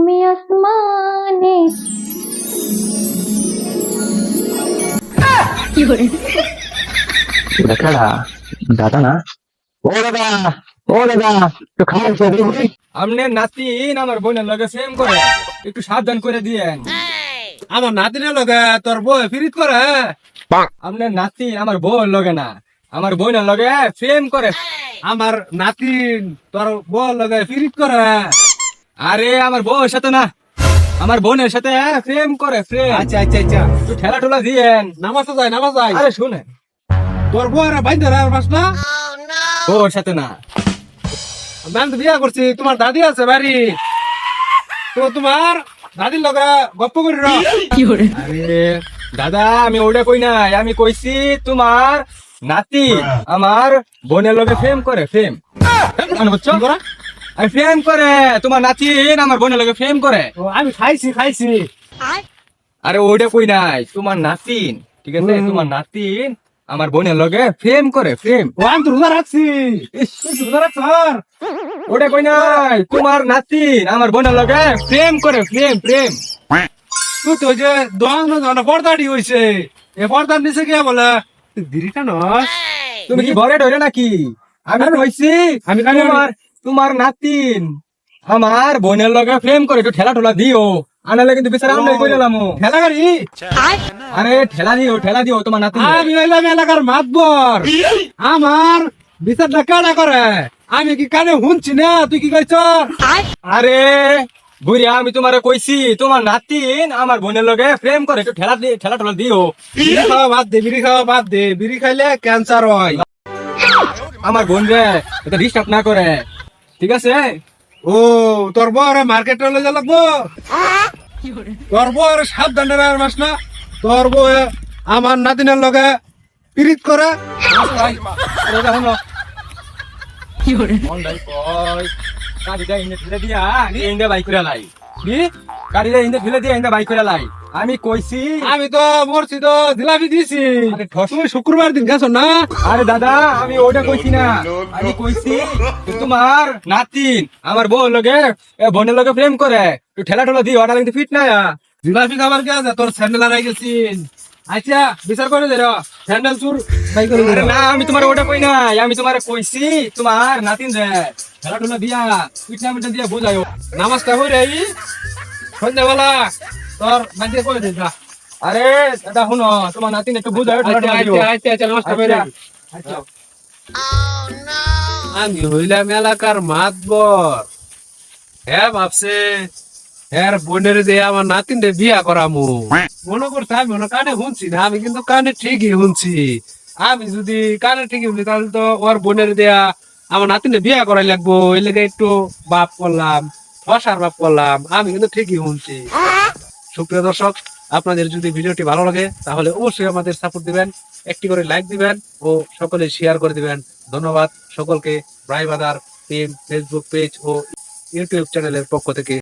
তুমি আসমানে। দেখাড়া দাদা না? ও দাদা ও দাদা একটু আমনে নাতিন আমার বোনের লগে সেম করে একটু সাবধান করে দিয়েন। আমার নাতিনের লগে তোর বই ফিরিত করে। আপনার নাতি আমার বোন লগে না আমার বোনের লগে ফেম করে। আমার নাতিন তোর বউ লগে ফিরিত করে। আরে আমার বউর সাথে না। আমার বোনের সাথে ফ্রেম করে ফ্রেম আচ্ছা আচ্ছা আচ্ছা। একটু ঠেলা ঠোলা দিয়েন। নামাজ যায় নামাজ যায়। আরে শুনে তোর বউ আর বাইন্দে আর পাস না? বউর সাথে না। আমি তো বিয়া করছি তোমার দাদি আছে বাড়ি। তো তোমার দাদির লগে গপ্প করি র। আরে দাদা আমি ওটা কই নাই। আমি কইছি তোমার নাতি আমার বোনের লগে ফ্রেম করে ফ্রেম বুঝছ আরে ফ্রেম করে তোমার নাতিন আমার বোনের লগে ফ্রেম করে? ও, আমি খাইছি খাইছি। আরে ওটা কই নাই তোমার নাতিন ঠিক আছে? তোমার নাতিন আমার বোনের লগে ফ্রেম করে ফ্রেম ও আমি তো রোজা রাখছি। রোজা রাখছ ওটা কই নাই তোমার নাতিন আমার বোনের লগে প্রেম করে প্রেম প্রেম। তুই তো যে দোকানে পর্দাটি হইছে। এ পর্দার নিচে গিয়া বলে বিড়িটা নস। তুমি কি ঘরে ধরে নাকি? আমি কইছি আমি কানে- তোমার তোমার নাতিন। আমার বোনের লগে প্রেম করে একটু ঠেলা ঠোলা দিও। আনালে কিন্তু বিচার আমরা কই দিলাম খেলা গাড়ি? আরে ঠেলা দিও ঠেলা দিও তোমার নাতিন। আমি হইলাম এলাকার মাতবর। আমার বিচারটা কাটা করে? আমি কি কানে শুনছি না? তুই কি কইছ? আরে বুড়িয়া আমি তোমারে কইছি তোমার নাতিন আমার বোনের লগে প্রেম করে একটু ঠেলা দি- ঠেলা ঠোলা দিও। বিড়ি খাওয়া বাদ দে বিড়ি খাওয়া বাদ দে। বিড়ি খাইলে ক্যান্সার হয়। আমার বোন রে এটা ডিস্টার্ব না করে। ঠিক আছে ও তোর বউর মার্কেটে লয়ে যা লাগবো তোর বউর সাবধানে রাখার মাস না তোর বউ আমার নাতিনের লগে পিরিত করে আরে গাড়িটা ইন্দে ঠেলে দিয়া, ইন্দে বাইক করে লাই। কি? গাড়িটা ইন্দে ঠেলে দিয়া, ইন্দে বাইক করে লাই। আমি কইছি। আমি তো মরছি তো জিলাপি দিছি। আরে তুমি শুক্রবার দিন গেছো না? আরে দাদা আমি ওটা কইছি না। আমি কইছি তোমার নাতিন আমার বোন লগে বোনের লগে প্রেম করে। তুই ঠেলা ঠেলা দিও ওটা কিন্তু ফিট না জিলাপি খাবার কে আছে? তোর স্যান্ডেল হারাই গেছিন আচ্ছা বিচার করে দে স্যান্ডেল চুর আরে না আমি তোমার ওটা কই নাই। আমি তোমার কইছি তোমার নাতিন রে ঠেলা ঠেলা দিয়া পিঠা মিঠা দিয়া বুঝাইও নামাজটা হই রে সন্ধ্যাবেলা তোর মাঝে করে দে যা? আরে দাদা শুনো তোমার নাতিন একটু আচ্ছা আচ্ছা আচ্ছা রে আমি হইলাম এলাকার মাতবর। হ্যাঁ ভাবছে হ্যাঁ বোনের যে আমার নাতিনরে বিয়া করামু। মনে করতে আমি মনে কানে শুনছি না আমি কিন্তু কানে ঠিকই শুনছি। আমি যদি কানে ঠিকই শুনি তাহলে তো ওর বোনের দেয়া আমার নাতিনে বিয়া করাই লাগবো। এই লেগে একটু বাপ করলাম ফসার বাপ করলাম আমি কিন্তু ঠিকই শুনছি। সুপ্রিয় দর্শক, আপনাদের যদি ভিডিওটি ভালো লাগে, তাহলে অবশ্যই আমাদের সাপোর্ট দিবেন, একটি করে লাইক দিবেন ও সকলে শেয়ার করে দিবেন। ধন্যবাদ সকলকে ব্রাই বাদার টিম ফেসবুক পেজ ও ইউটিউব চ্যানেলের পক্ষ থেকে।